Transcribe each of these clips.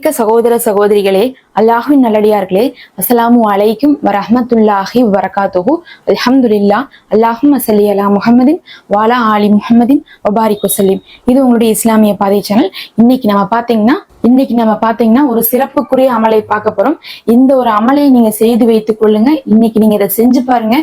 மிக்க சகோதர சகோதரிகளே அல்லாஹின் நல்லடியார்களே அஸ்ஸலாமு அலைக்கும் வரஹ்மத்துல்லாஹி வரகாத்துஹு அல்ஹம்துலில்லா அல்லாஹும் அசல்லி அலா முகமதின் வாலா ஆலி முஹம்மதின் ஒபாரிக் வசல்லிம் இது உங்களுடைய இஸ்லாமிய பாதை சேனல் இன்னைக்கு நம்ம பாத்தீங்கன்னா இன்னைக்கு நம்ம பாத்தீங்கன்னா ஒரு சிறப்புக்குரிய அமலை பார்க்க போறோம். இந்த ஒரு அமலை நீங்க செய்து வைத்துக் கொள்ளுங்க. இன்னைக்கு நீங்க இதை செஞ்சு பாருங்க.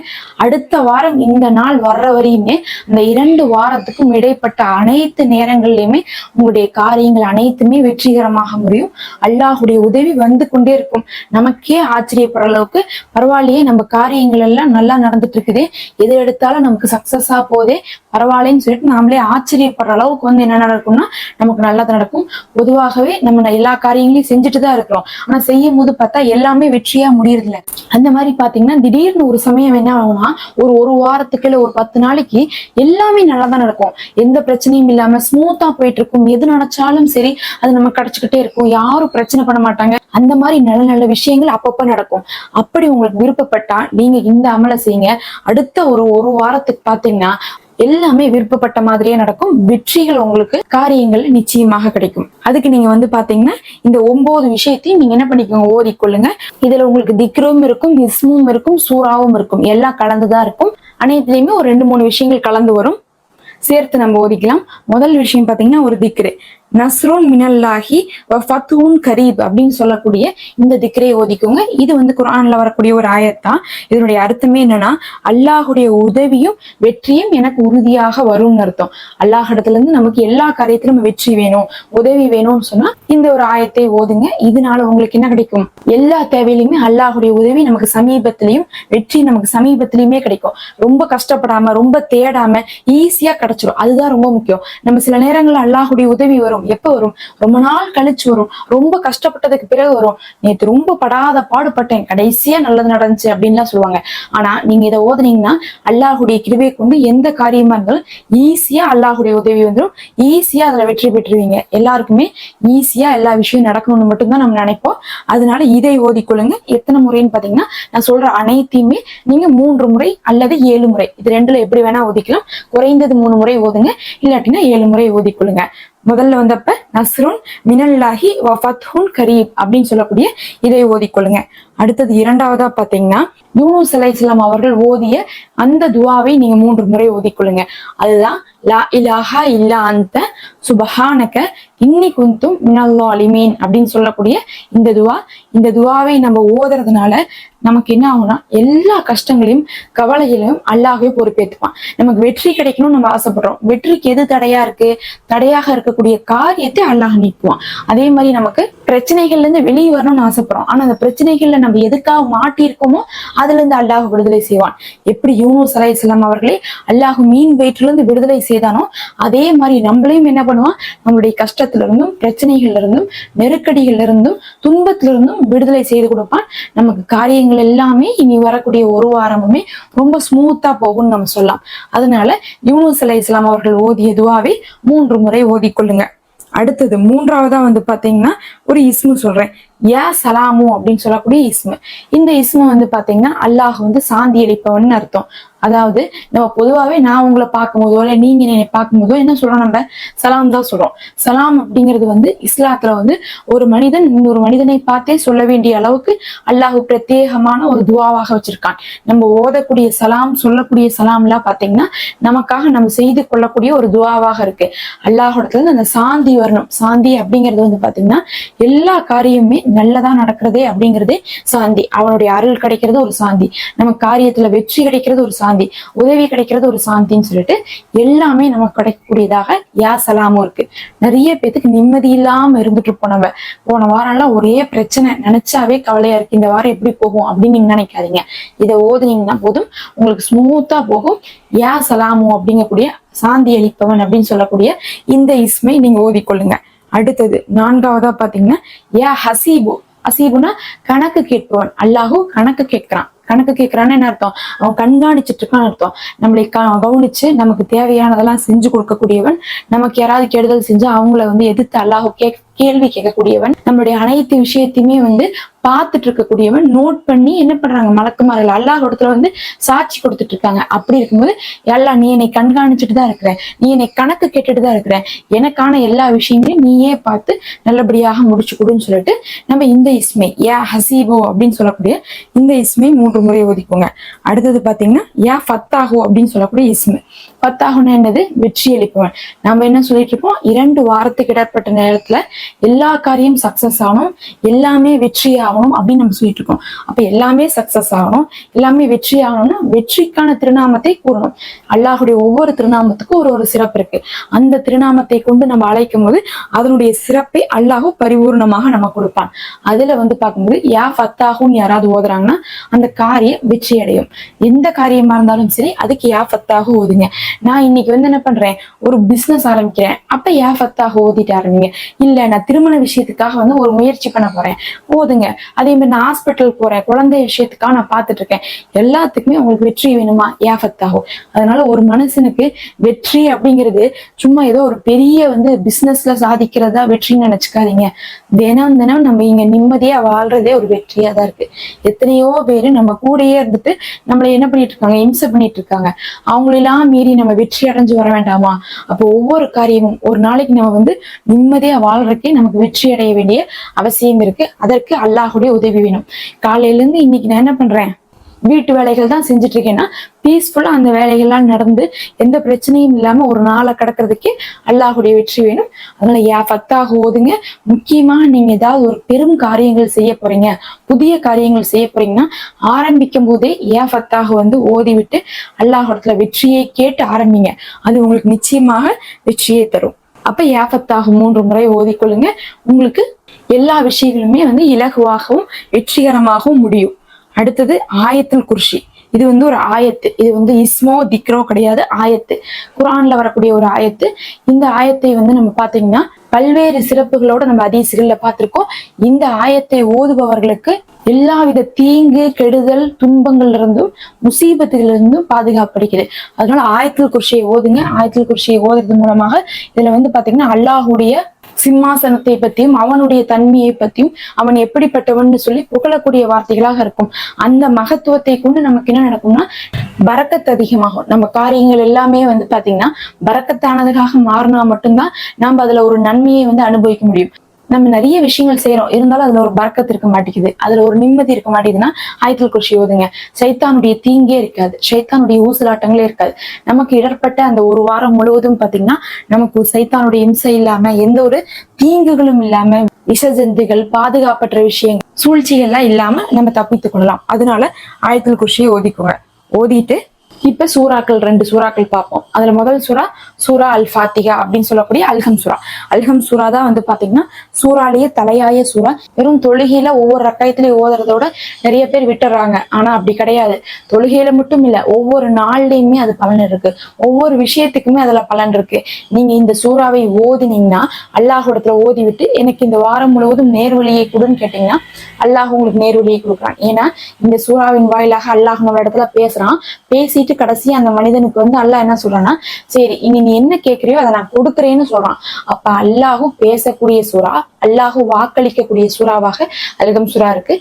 அடுத்த வாரம் இந்த நாள் வர்ற வரையுமே அந்த இரண்டு வாரத்துக்கும் இடைப்பட்ட அனைத்து நேரங்கள்லயுமே உங்களுடைய காரியங்கள் அனைத்துமே வெற்றிகரமாக முடியும். அல்லாஹுடைய உதவி வந்து கொண்டே இருக்கும். நமக்கே ஆச்சரியப்படுற அளவுக்கு பரவாயில்லையே நம்ம காரியங்கள் எல்லாம் நல்லா நடந்துட்டு இருக்குது. எது எடுத்தாலும் நமக்கு சக்சஸா போதே பரவாயில்லைன்னு சொல்லிட்டு நாமளே ஆச்சரியப்படுற அளவுக்கு வந்து என்ன நடக்கும்னா நமக்கு நல்லது நடக்கும். பொதுவாகவே நம்ம எல்லா காரியங்களையும் செஞ்சுட்டு தான் இருக்கிறோம். ஆனா செய்யும் போது பார்த்தா எல்லாமே வெற்றியா முடியறதில்ல. அந்த மாதிரி பாத்தீங்கன்னா திடீர்னு ஒரு சமயம் என்ன ஆகும்னா ஒரு ஒரு வாரத்துக்கு இல்ல ஒரு பத்து நாளைக்கு எல்லாமே நல்லா தான் நடக்கும். எந்த பிரச்சனையும் இல்லாம ஸ்மூத்தா போயிட்டு இருக்கும். எது நினைச்சாலும் சரி அது நம்ம கிடைச்சுக்கிட்டே இருக்கும். யாரும் பிரச்சனை பண்ண மாட்டாங்க. அந்த மாதிரி நல்ல நல்ல விஷயங்கள் அப்பப்ப நடக்கும். அப்படி உங்களுக்கு விருப்பப்பட்டா நீங்க இந்த அமலை செய்யுங்க. அடுத்த ஒரு ஒரு வாரத்துக்கு பாத்தீங்கன்னா எல்லாமே விருப்பப்பட்ட மாதிரியே நடக்கும். வெற்றிகள் உங்களுக்கு காரியங்கள் நிச்சயமாக கிடைக்கும். அதுக்கு நீங்க வந்து பாத்தீங்கன்னா இந்த ஒன்பது விஷயத்தையும் நீங்க என்ன பண்ணிக்கோங்க ஓதிக்கொள்ளுங்க. இதுல உங்களுக்கு திக்ரும் இருக்கும் இஸ்மும் இருக்கும் சூறாவும் இருக்கும். எல்லாம் கலந்துதான் இருக்கும். அனைத்துலயுமே ஒரு ரெண்டு மூணு விஷயங்கள் கலந்து வரும். சேர்த்து நம்ம ஓதிக்கலாம். முதல் விஷயம் பாத்தீங்கன்னா ஒரு திக்ரு. நஸ்ரோன் மினல்லாஹி ஃபத்துன் கரீப் அப்படின்னு சொல்லக்கூடிய இந்த திக்கரை ஓதிக்கோங்க. இது வந்து குரான்ல வரக்கூடிய ஒரு ஆயத்தான். இதனுடைய அர்த்தமே என்னன்னா அல்லாஹுடைய உதவியும் வெற்றியும் எனக்கு உறுதியாக வரும்னு அர்த்தம். அல்லாஹிடத்துல இருந்து நமக்கு எல்லா காரியத்திலும் வெற்றி வேணும் உதவி வேணும்னு சொன்னா இந்த ஒரு ஆயத்தை ஓதுங்க. இதனால உங்களுக்கு என்ன கிடைக்கும்? எல்லா தேவையிலுமே அல்லாஹுடைய உதவி நமக்கு சமீபத்திலையும் வெற்றி நமக்கு சமீபத்திலையுமே கிடைக்கும். ரொம்ப கஷ்டப்படாம ரொம்ப தேடாம ஈஸியா கிடைச்சிடும் அதுதான் ரொம்ப முக்கியம். நம்ம சில நேரங்கள்ல அல்லாஹுடைய உதவி வரும். எப்ப வரும்? ரொம்ப நாள் கழிச்சு வரும். ரொம்ப கஷ்டப்பட்டதுக்கு பிறகு வரும். நேற்று ரொம்ப படாத பாடுபட்டேன். கடைசியா நல்லது நடந்துச்சு அப்படின்லாம் சொல்லுவாங்க. ஆனா நீங்க இதை ஓதுனீங்கன்னா அல்லாஹுடைய கிருபையை கொண்டு எந்த காரியமா இருந்தாலும் ஈஸியா அல்லாஹுடைய உதவி வந்துடும் ஈஸியா அதுல வெற்றி பெற்றுவீங்க. எல்லாருக்குமே ஈஸியா எல்லா விஷயம் நடக்கணும்னு மட்டும்தான் நம்ம நினைப்போம். அதனால இதை ஓதிக்கொள்ளுங்க. எத்தனை முறைன்னு பாத்தீங்கன்னா நான் சொல்ற அனைத்தையுமே நீங்க மூன்று முறை அல்லது ஏழு முறை. இது ரெண்டுல எப்படி வேணா ஓதிக்கலாம். குறைந்தது மூணு முறை ஓதுங்க. இல்லாட்டினா ஏழு முறை ஓதிக்கொள்ளுங்க. முதல்ல வந்தப்ப நஸ்ருன் மினல்லாஹி வஃபத்ஹுன் கரீப் அப்படின்னு சொல்லக்கூடிய இதை ஓதிக்கொள்ளுங்க. அடுத்தது இரண்டாவதா பாத்தீங்கன்னா யூனுஸ் அலைஹிஸ்ஸலாம் அவர்கள் ஓதிய அந்த துவாவை நீங்க மூன்று முறை ஓதிக்கொள்ளுங்க அதுதான் லா இலாஹா இல்லா அந்த சுபஹானக இன்னி குந்தும் மினல்லா அலிமீன் அப்படின்னு சொல்லக்கூடிய இந்த துவா. இந்த துவாவை நம்ம ஓதுறதுனால நமக்கு என்ன ஆகும்னா எல்லா கஷ்டங்களையும் கவலைகளையும் அல்லாஹே பொறுப்பேற்றுப்பான் நமக்கு வெற்றி கிடைக்கணும்னு நம்ம ஆசைப்படுறோம். வெற்றிக்கு எது தடையா இருக்கு? தடையாக இருக்கக்கூடிய காரியத்தை அல்லாஹ் நீக்குவான். அதே மாதிரி நமக்கு பிரச்சனைகள்ல இருந்து வெளியே வரணும்னு ஆசைப்படுறோம். ஆனா அந்த பிரச்சனைகள்ல நம்ம எதுக்காக மாட்டியிருக்கோமோ அதுல இருந்து அல்லாஹ் விடுதலை செய்வான். எப்படி யூனுஸ் அலைஹிஸ்ஸலாம் அவர்களே அல்லாஹ் மீன் வயிற்றுல இருந்து விடுதலை செய்தானோ அதே மாதிரி நம்மளையும் என்ன பண்ணுவான்? நம்மளுடைய கஷ்டத்துல இருந்தும் பிரச்சனைகள்ல இருந்தும் நெருக்கடிகள்ல இருந்தும் துன்பத்துல இருந்தும் விடுதலை செய்து கொடுப்பான். நமக்கு காரியங்கள் எல்லாமே இனி வரக்கூடிய ஒரு வாரமுமே ரொம்ப ஸ்மூத்தா போகும்னு நம்ம சொல்லலாம். அதனால யூனுஸ் அலை இஸ்லாம் அவர்கள் ஓதிய துவாவை மூன்று முறை ஓதிக்கொள்ளுங்க. அடுத்தது மூன்றாவதா வந்து பாத்தீங்கன்னா ஒரு இஸ்மு சொல்றேன். ஏ சலாமு அப்படின்னு சொல்லக்கூடிய இஸ்மு. இந்த இஸ்மு வந்து பாத்தீங்கன்னா அல்லாஹ் வந்து சாந்தி அளிப்பவன் அர்த்தம். அதாவது நம்ம பொதுவாகவே நான் உங்களை பார்க்கும்போதோ இல்லை நீங்க என்னை பார்க்கும்போதோ என்ன சொல்றோம் நம்ம? சலாம் தான் சொல்றோம். சலாம் அப்படிங்கிறது வந்து இஸ்லாத்துல வந்து ஒரு மனிதன் இன்னொரு மனிதனை பார்த்தே சொல்ல வேண்டிய அளவுக்கு அல்லாஹ் பிரத்யேகமான ஒரு துவாவாக வச்சிருக்கான். நம்ம ஓதக்கூடிய சலாம் சொல்லக்கூடிய சலாம் எல்லாம் பாத்தீங்கன்னா நமக்காக நம்ம செய்து கொள்ளக்கூடிய ஒரு துவாவாக இருக்கு. அல்லாஹோடத்துல இருந்து அந்த சாந்தி வரணும். சாந்தி அப்படிங்கிறது வந்து பாத்தீங்கன்னா எல்லா காரியமுமே நல்லதா நடக்கிறதே அப்படிங்கிறதே சாந்தி. அவனுடைய அருள் கிடைக்கிறது ஒரு சாந்தி. நம்ம காரியத்துல வெற்றி கிடைக்கிறது ஒரு சாந்தி சாந்தி. உதவி கிடைக்கிறது ஒரு சாந்தின்னு சொல்லிட்டு எல்லாமே நமக்கு கிடைக்கக்கூடியதாக யா சலாமும் இருக்கு. நிறைய பேத்துக்கு நிம்மதி இல்லாம இருந்துட்டு இருப்போம் நம்ம. போன வாரம்லாம் ஒரே பிரச்சனை. நினைச்சாவே கவலையா இருக்கு. இந்த வாரம் எப்படி போகும் அப்படின்னு நீங்க நினைக்காதீங்க. இதை ஓதுனீங்கன்னா போதும். உங்களுக்கு ஸ்மூத்தா போகும். யா சலாமு அப்படிங்கக்கூடிய சாந்தி அளிப்பவன் அப்படின்னு சொல்லக்கூடிய இந்த இஸ்மை நீங்க ஓதிக்கொள்ளுங்க. அடுத்தது நான்காவதா பாத்தீங்கன்னா யா ஹசீபு. ஹசீபுனா கணக்கு கேட்பவன். அல்லாஹூ கணக்கு கேட்கிறான். கணக்கு கேட்கறான்னு என்ன அர்த்தம்? அவன் கண்காணிச்சுட்டு இருக்கான்னு அர்த்தம். நம்மளை கவனிச்சு நமக்கு தேவையானதெல்லாம் செஞ்சு கொடுக்கக்கூடியவன் நமக்கு யாராவது கெடுதல் செஞ்சு அவங்கள வந்து எதிர்த்து அல்லாஹ் கேக் கேள்வி கேட்கக்கூடியவன். நம்மளுடைய அனைத்து விஷயத்தையுமே வந்து பார்த்துட்டு இருக்கக்கூடியவன் நோட் பண்ணி என்ன பண்றாங்க? மலக்குமார்கள் அல்லாஹ் இடத்துல வந்து சாட்சி கொடுத்துட்டு இருக்காங்க அப்படி இருக்கும்போது எல்லா நீ என்னை கண்காணிச்சுட்டு தான் இருக்கிற. நீ என்னை கணக்கு கேட்டுட்டு தான் இருக்கிற. எனக்கான எல்லா விஷயங்களையும் நீயே பார்த்து நல்லபடியாக முடிச்சு கொடுன்னு சொல்லிட்டு நம்ம இந்த இஸ்மை ஏ ஹசீபோ அப்படின்னு சொல்லக்கூடிய இந்த இஸ்மை மூன்று முறை ஒதுக்குங்க அடுத்தது பாத்தீங்கன்னா ஏ ஃபத்தாகோ அப்படின்னு சொல்லக்கூடிய இஸ்மை. ஃபத்தாகுன்னா என்னது வெற்றி அளிப்பவன் நம்ம என்ன சொல்லிட்டு இருக்கோம் இரண்டு வாரத்துக்கு இடப்பட்ட நேரத்துல எல்லா காரியம் சக்சஸ் ஆகணும் எல்லாமே வெற்றி ஆகணும் அப்படின்னு நம்ம சொல்லிட்டு இருக்கோம் அப்ப எல்லாமே சக்சஸ் ஆகணும் எல்லாமே வெற்றி ஆகணும்னா வெற்றிக்கான திருநாமத்தை கூறணும். அல்லாஹுடைய ஒவ்வொரு திருநாமத்துக்கும் ஒரு ஒரு சிறப்பு இருக்கு. அந்த திருநாமத்தை கொண்டு நம்ம அழைக்கும் போது அதனுடைய சிறப்பை அல்லாஹ் பரிபூர்ணமாக நம்ம கொடுப்பான். அதுல வந்து பார்க்கும்போது யா ஃபத்தாகுன்னு யாராவது ஓதுறாங்கன்னா அந்த காரியம் வெற்றி அடையும் எந்த காரியமா இருந்தாலும் சரி அதுக்கு யா ஃபத்தாகு ஓதுங்க. நான் இன்னைக்கு வந்து என்ன பண்றேன்? ஒரு பிசினஸ் ஆரம்பிக்கிறேன். அப்ப ஏஃபத்தாக ஃபத்தாக ஓதிட்டு ஆரம்பிங்க? இல்ல நான் திருமண விஷயத்துக்காக வந்து ஒரு முயற்சி பண்ண போறேன். ஓதுங்க. அதே மாதிரி நான் ஹாஸ்பிட்டல் போறேன். குழந்தை விஷயத்துக்காக நான் பார்த்துட்டு இருக்கேன். எல்லாத்துக்குமே உங்களுக்கு வெற்றி வேணுமா? யா ஃபத்தாகும் அதனால ஒரு மனுஷனுக்கு வெற்றி அப்படிங்கிறது சும்மா ஏதோ ஒரு பெரிய வந்து பிசினஸ்ல சாதிக்கிறதா வெற்றின்னு நினைச்சுக்காதீங்க. தினம் தினம் நம்ம இங்க நிம்மதியா வாழ்றதே ஒரு வெற்றியா தான் இருக்கு. எத்தனையோ பேரு நம்ம கூடயே இருந்துட்டு நம்மளை என்ன பண்ணிட்டு இருக்காங்க? இம்சை பண்ணிட்டு இருக்காங்க. அவங்களெல்லாம் மீறி நம்ம வெற்றி அடைஞ்சு வர வேண்டாமா? அப்போ ஒவ்வொரு காரியமும் ஒரு நாளைக்கு நம்ம வந்து நிம்மதியா வாழ்றதுக்கே நமக்கு வெற்றி அடைய வேண்டிய அவசியம் இருக்கு. அதற்கு அல்லாஹுடைய உதவி வேணும். காலையில இருந்து இன்னைக்கு நான் என்ன பண்றேன்? வீட்டு வேலைகள் தான் செஞ்சுட்டு இருக்கேன்னா பீஸ்ஃபுல்லா அந்த வேலைகள்லாம் நடந்து எந்த பிரச்சனையும் இல்லாம ஒரு நாளை கடக்கிறதுக்கே அல்லாஹுடைய வெற்றி வேணும். அதனால ஏ ஃபத்தாக ஓதுங்க. முக்கியமா நீங்க ஏதாவது ஒரு பெரும் காரியங்கள் செய்ய போறீங்க புதிய காரியங்கள் செய்ய போறீங்கன்னா ஆரம்பிக்கும் போதே ஏ ஃபத்தாக வந்து ஓதி விட்டு அல்லாஹிடத்துல வெற்றியை கேட்டு ஆரம்பிங்க. அது உங்களுக்கு நிச்சயமாக வெற்றியை தரும். அப்ப ஏபத்தாக மூன்று முறை ஓதிக்கொள்ளுங்க. உங்களுக்கு எல்லா விஷயங்களுமே வந்து இலகுவாகவும் வெற்றிகரமாகவும் முடியும். அடுத்தது ஆயத்துல் குர்ஷி. இது வந்து ஒரு ஆயத்து. இது வந்து இஸ்மோ திக்ரோ கிடையாது ஆயத்து. குரான்ல வரக்கூடிய ஒரு ஆயத்து. இந்த ஆயத்தை வந்து நம்ம பாத்தீங்கன்னா பல்வேறு சிறப்புகளோட நம்ம அதீசுகள்ல பார்த்திருக்கோம். இந்த ஆயத்தை ஓதுபவர்களுக்கு எல்லாவித தீங்கு கெடுதல் துன்பங்கள்ல இருந்தும் முசீபத்துகள் இருந்தும் பாதுகாப்படுகிறது அதனால ஆயத்தில் குர்ஷியை ஓதுங்க. ஆயத்தில் குர்ஷியை ஓதுறது மூலமாக இதுல வந்து பாத்தீங்கன்னா அல்லாஹுடைய சிம்மாசனத்தை பத்தியும் அவனுடைய தன்மையை பத்தியும் அவன் எப்படிப்பட்டவன் சொல்லி புகழக்கூடிய வார்த்தைகளாக இருக்கும். அந்த மகத்துவத்தை கொண்டு நமக்கு என்ன நடக்கும்னா பறக்கத்து அதிகமாகும். நம்ம காரியங்கள் எல்லாமே வந்து பாத்தீங்கன்னா பறக்கத்தானதுக்காக மாறினா மட்டும்தான் நம்ம அதுல ஒரு நன்மையை வந்து அனுபவிக்க முடியும். நம்ம நிறைய விஷயங்கள் செய்யறோம் இருந்தாலும் அதுல ஒரு பறக்கத்து இருக்க மாட்டேங்குது. அதுல ஒரு நிம்மதி இருக்க மாட்டேங்குதுன்னா ஆயத்தில் குஷி ஓதுங்க. சைத்தானுடைய தீங்கே இருக்காது. சைத்தானுடைய ஊசலாட்டங்களே இருக்காது. நமக்கு இடர்பட்ட அந்த ஒரு வாரம் முழுவதும் பாத்தீங்கன்னா நமக்கு சைத்தானுடைய இம்சை இல்லாம எந்த ஒரு தீங்குகளும் இல்லாம விஷஜந்துகள் பாதுகாப்பற்ற விஷயங்கள் சூழ்ச்சிகள்லாம் இல்லாம நம்ம தப்பித்துக் கொள்ளலாம். அதனால ஆயத்தில் குஷியை ஓதிக்கோங்க. ஓதிட்டு இப்ப சூறாக்கள் ரெண்டு சூறாக்கள் பார்ப்போம். அதுல முதல் சூறா சூரா அல் ஃபாத்திகா அப்படின்னு சொல்லக்கூடிய அல்ஹம் சூரா அல்ஹம் சூரா தான் வந்து பாத்தீங்கன்னா சூறாலேயே தலையாய சூறா. வெறும் தொழுகையில ஒவ்வொரு ரக்காயத்திலையும் ஓதுறதோட நிறைய பேர் விட்டுறாங்க. ஆனா அப்படி கிடையாது. தொழுகையில மட்டும் இல்ல ஒவ்வொரு நாள்லயுமே அது பலன் இருக்கு. ஒவ்வொரு விஷயத்துக்குமே அதுல பலன் இருக்கு. நீங்க இந்த சூறாவை ஓதினீங்கன்னா அல்லாஹோடத்துல ஓதி விட்டு எனக்கு இந்த வாரம் முழுவதும் நேர்வழியை கொடுன்னு கேட்டீங்கன்னா அல்லாஹ் உங்களுக்கு நேர்வழியை கொடுக்குறான். ஏன்னா இந்த சூறாவின் வாயிலாக அல்லாஹ் நம்ம இடத்துல பேசுறான் பேசிட்டு கடைசி அந்த மனிதனுக்கு வந்து அல்லாஹ் என்ன சொல்றான்னா சரி இனி நீ என்ன கேட்கறியோ அதை நான் கொடுக்குறேன்னு சொல்றான். அப்ப அல்லாஹும் பேசக்கூடிய சூறா அல்லாஹும் வாக்களிக்கக்கூடிய சூறாவாக அல்கம் சூறா இருக்கு.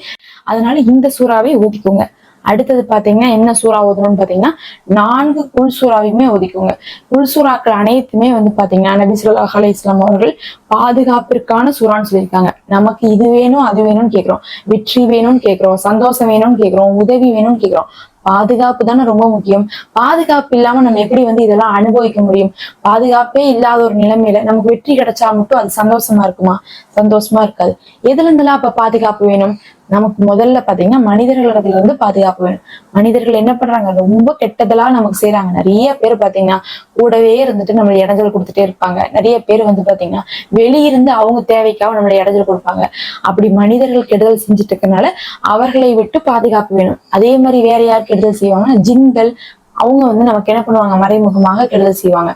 அதனால இந்த சூறாவை ஓதிக்கோங்க அடுத்தது பாத்தீங்கன்னா என்ன சூறா ஓதணும்னு பாத்தீங்கன்னா நான்கு குல் சூறாவையுமே ஒதுக்குங்க. குல் சூறாக்கள் அனைத்துமே வந்து பாத்தீங்கன்னா நபி சுல்லா அலி இஸ்லாம் அவர்கள் பாதுகாப்பிற்கான சூறான்னு சொல்லியிருக்காங்க. நமக்கு இது வேணும் அது வேணும்னு கேட்கிறோம் வெற்றி வேணும்னு கேட்கிறோம் சந்தோஷம் வேணும்னு கேட்கிறோம் உதவி வேணும்னு கேட்கிறோம் பாதுகாப்பு தானே ரொம்ப முக்கியம். பாதுகாப்பு இல்லாம நம்ம எப்படி வந்து இதெல்லாம் அனுபவிக்க முடியும்? பாதுகாப்பே இல்லாத ஒரு நிலைமையில நமக்கு வெற்றி கிடைச்சா மட்டும் அது சந்தோஷமா இருக்குமா? சந்தோஷமா இருக்காது. எதுல இருந்தெல்லாம் அப்ப பாதுகாப்பு வேணும்? நமக்கு முதல்ல பாத்தீங்கன்னா மனிதர்களிடத்துல இருந்து பாதுகாப்பு வேணும். மனிதர்கள் என்ன பண்றாங்க? ரொம்ப கெட்டதெல்லாம் நமக்கு செய்யறாங்க நிறைய பேர் பாத்தீங்கன்னா கூடவே இருந்துட்டு நம்மளை இடைஞ்சல் கொடுத்துட்டே இருப்பாங்க. நிறைய பேர் வந்து பாத்தீங்கன்னா வெளியிருந்து அவங்க தேவைக்காக நம்மளை இடைஞ்சல் கொடுப்பாங்க. அப்படி மனிதர்கள் கெடுதல் செஞ்சுட்டு இருக்கனால அவர்களை விட்டு பாதுகாப்பு வேணும். அதே மாதிரி வேற யாருக்கு கெடுதல் செய்வாங்கன்னா ஜின்கள் அவங்க வந்து நமக்கு என்ன பண்ணுவாங்க? மறைமுகமாக கெடுதல் செய்வாங்க.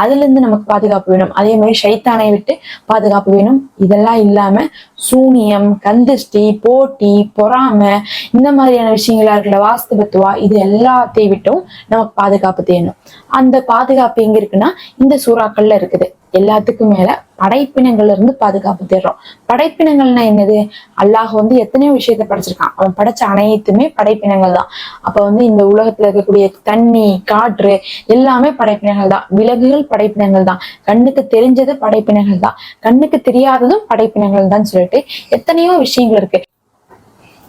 அதுல இருந்து நமக்கு பாதுகாப்பு வேணும். அதே மாதிரி ஷைத்தானை விட்டு பாதுகாப்பு வேணும். இதெல்லாம் இல்லாம சூனியம் கந்திஷ்டி போட்டி பொறாமை இந்த மாதிரியான விஷயங்களா இருக்கல வாஸ்து பத்துவா இது எல்லாத்தையும் விட்டும் நமக்கு பாதுகாப்பு தேணும் அந்த பாதுகாப்பு எங்க இருக்குன்னா இந்த சூறாக்கள்ல இருக்குது. எல்லாத்துக்கும் மேல படைப்பினங்கள்ல இருந்து பாதுகாப்பு தேடுறோம். படைப்பினங்கள்னா என்னது? அல்லாஹ் வந்து எத்தனையோ விஷயத்த படைச்சிருக்கான். அவன் படைச்ச அனைத்துமே படைப்பினங்கள் தான். அப்ப வந்து இந்த உலகத்துல இருக்கக்கூடிய தண்ணி காற்று எல்லாமே படைப்பினங்கள் தான். விலங்குகள் படைப்பினங்கள் தான். கண்ணுக்கு தெரிஞ்சது படைப்பினங்கள் தான். கண்ணுக்கு தெரியாததும் படைப்பினங்கள் தான் சொல்லிட்டு எத்தனையோ விஷயங்கள் இருக்கு.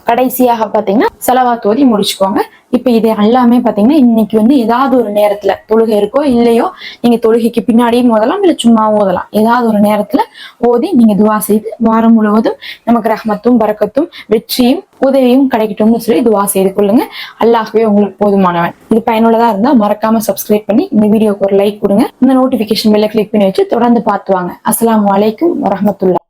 கடைசியாக பாத்தீங்கன்னா செலவா தோதி முடிச்சுக்கோங்க. இப்ப இது எல்லாமே பாத்தீங்கன்னா இன்னைக்கு வந்து ஏதாவது ஒரு நேரத்துல தொழுகை இருக்கோ இல்லையோ நீங்க தொழுகைக்கு பின்னாடியும் ஓதலாம் இல்ல சும்மா ஓதலாம். ஏதாவது ஒரு நேரத்துல ஓதி நீங்க துவா செய்து வாரம் முழுவதும் நமக்கு ரஹமத்தும் பறக்கத்தும் வெற்றியும் உதவியும் கிடைக்கட்டும்னு சொல்லி துவா செய்து கொள்ளுங்க. அல்லாஹ்வே உங்களுக்கு போதுமானவன். இது பயனுள்ளதா இருந்தா மறக்காம சப்ஸ்கிரைப் பண்ணி இந்த வீடியோக்கு ஒரு லைக் கொடுங்க. இந்த நோட்டிபிகேஷன் பெல்ல கிளிக் பண்ணி வச்சு தொடர்ந்து பார்த்துவாங்க அஸ்லாம் வலைக்கும் வரமத்துல்லா